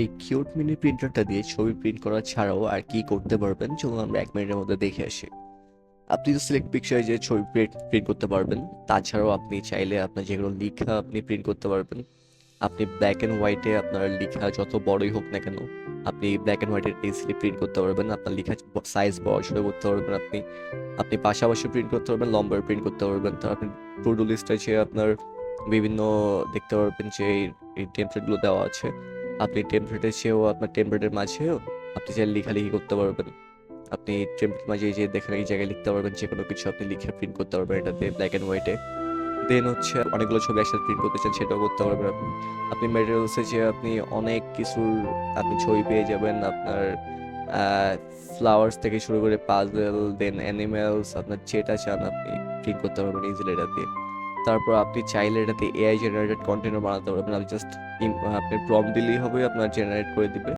এই cute mini প্রিন্টারটা দিয়ে ছবি প্রিন্ট করা ছাড়াও আর কি করতে পারবেন, চলুন আমরা এক মিনিটের মধ্যে দেখে আসি। আপনি তো সিলেক্ট পিকচারে যে ছবি প্রিন্ট করতে পারবেন, তাছাড়াও আপনি চাইলে আপনার যেগুলো লেখা আপনি প্রিন্ট করতে পারবেন। আপনি ব্ল্যাক অ্যান্ড হোয়াইটে আপনার লেখা যত বড়ই হোক না কেন, আপনি ব্ল্যাক অ্যান্ড হোয়াইটে ইজিলি প্রিন্ট করতে পারবেন, আপনার লেখা সাইজ বড় ছোটো করতে পারবেন আপনি। আপনি পাশাপাশি প্রিন্ট করতে পারবেন, লম্বার প্রিন্ট করতে পারবেন, তো আপনি টু ডু লিস্ট আছে আপনার বিভিন্ন দেখতে পারবেন যে এই টেমপ্লেটগুলো দেওয়া আছে। আপনি টেমপ্লেটের চেয়েও আপনার টেমপ্লেটের মাঝেও আপনি চাইলে লেখালেখি করতে পারবেন। আপনি টেমপ্লেট মাঝে যে দেখেন এই জায়গায় লিখতে পারবেন যে কোনো কিছু আপনি লিখে প্রিন্ট করতে পারবেন এটাতে ব্ল্যাক অ্যান্ড হোয়াইটে দেন হচ্ছে অনেকগুলো ছবি একসাথে প্রিন্ট করতে চান, সেটাও করতে পারবেন আপনি। আপনি ম্যাটেরিয়ালসে যে আপনি অনেক কিছুর আপনি ছবি পেয়ে যাবেন, আপনার ফ্লাওয়ার্স থেকে শুরু করে পাজল দেন অ্যানিমেলস আপনার যেটা চান আপনি প্রিন্ট করতে পারবেন ইজিলি এটা দিয়ে তারপর আপনি চাইলে এটাতে এআই জেনারেটেড কন্টেন্টও বানাতে পারবেন। আপনি জাস্ট আপনি প্রম দিলেই হবে, আপনার জেনারেট করে দিবে।